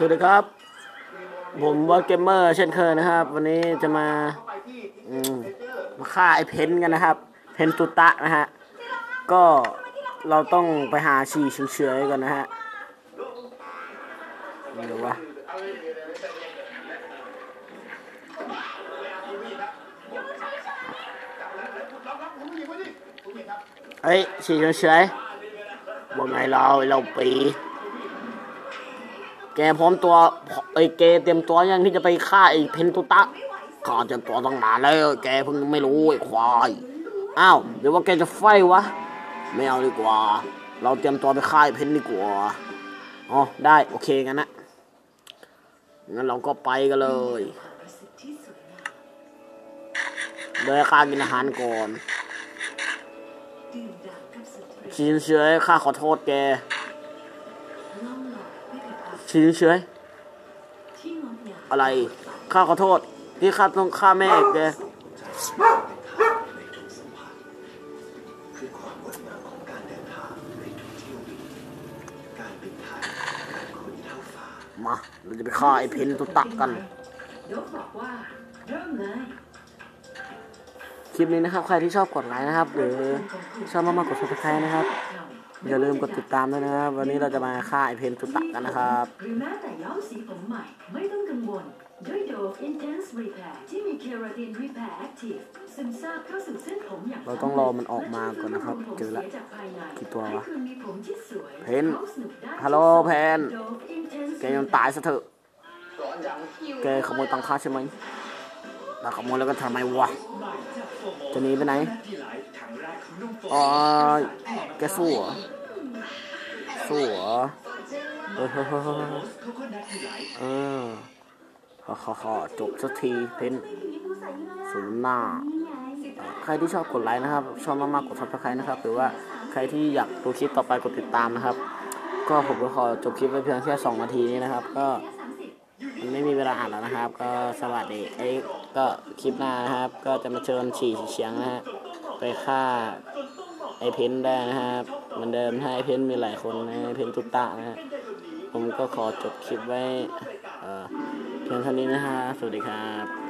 สวัสดีครับ ผมวอลเกมเมอร์เช่นเคยนะครับ วันนี้จะมาอมาฆ่าไอ้เพนกันนะครับ เพนตุตะนะฮะ ก็เราต้องไปหาฉี่เฉยๆกันนะฮะเดี๋ยววะเฮ้ยฉี่เฉยๆว่าไงเราเราปี แกพร้อมตัวไอ้แกเตรียมตัวยังที่จะไปฆ่าไอ้เพนตุตะข้าเตรียมตัวตั้งนานแล้ว แกเพิ่งไม่รู้ไอ้ควายอ้าวเดี๋ยวว่าแกจะไฟวะ ไม่เอาดีกว่า เราเตรียมตัวไปฆ่าไอ้เพนดีกว่าอ๋อได้โอเคงั้นนะงั้นเราก็ไปกันเลยเดี๋ยวข้ากินอาหารก่อนชินเฉยข้าขอโทษแก ชินเฉยอะไร ข้าขอโทษ ที่ข้าต้องฆ่าแม่แกมา เราจะไปฆ่าไอ้เพนตุตักกว่าเริ่มเลยคลิปนี้นะครับ ใครที่ชอบกดไลค์นะครับ หรือชอบมากๆกด subscribe นะครับ อย่าลืมกดติดตามด้วยนะครับ วันนี้เราจะมาฆ่าไอ้เพนตุตะกันนะครับหรือแม้แต่ย้อมสีผมใหม่ไม่ต้องกังวลด้วยโดฟ Intense Repair ที่มี Keratin Repair Active ซึมซาบเข้าสู่เส้นผมอย่างเราต้องรอมันออกมาก่อนนะครับ เจอละกี่ตัววะให้คุณมีผมที่สวยเพนเขาสนุกได้ฮัลโหลเพน Dove Intense แกยังตายซะเถอะแกขโมยตังค่าใช่ไหม เราขโมยแล้วก็ทำไมวะจะหนีไปไหนอ๋อแกสู้เหรอสู้เหรอเออเฮ้ยเฮ้ยเฮ้ยเฮ้ยเออขอขอขอจบสักทีเพนสูงหน้าใครที่ชอบกดไลค์นะครับ ชอบมากๆกดซับสไครต์นะครับ หรือว่าใครที่อยากดูคลิปต่อไปกดติดตามนะครับ ก็ผมก็ขอจบคลิปไว้เพียงแค่สองนาทีนี้นะครับ ก็ ไม่มีเวลาอ่านแล้วนะครับ ก็สวัสดีไอ้ก็คลิปหน้านะครับ ก็จะมาเชิญฉี่เฉียงนะฮะไปฆ่าไอ้เพนได้นะครับเหมือนเดิมถ้าไอเพนมีหลายคนนะไอเพนตุตะนะฮะผมก็ขอจบคลิปไว้เออเพียงเท่านี้นะฮะสวัสดีครับ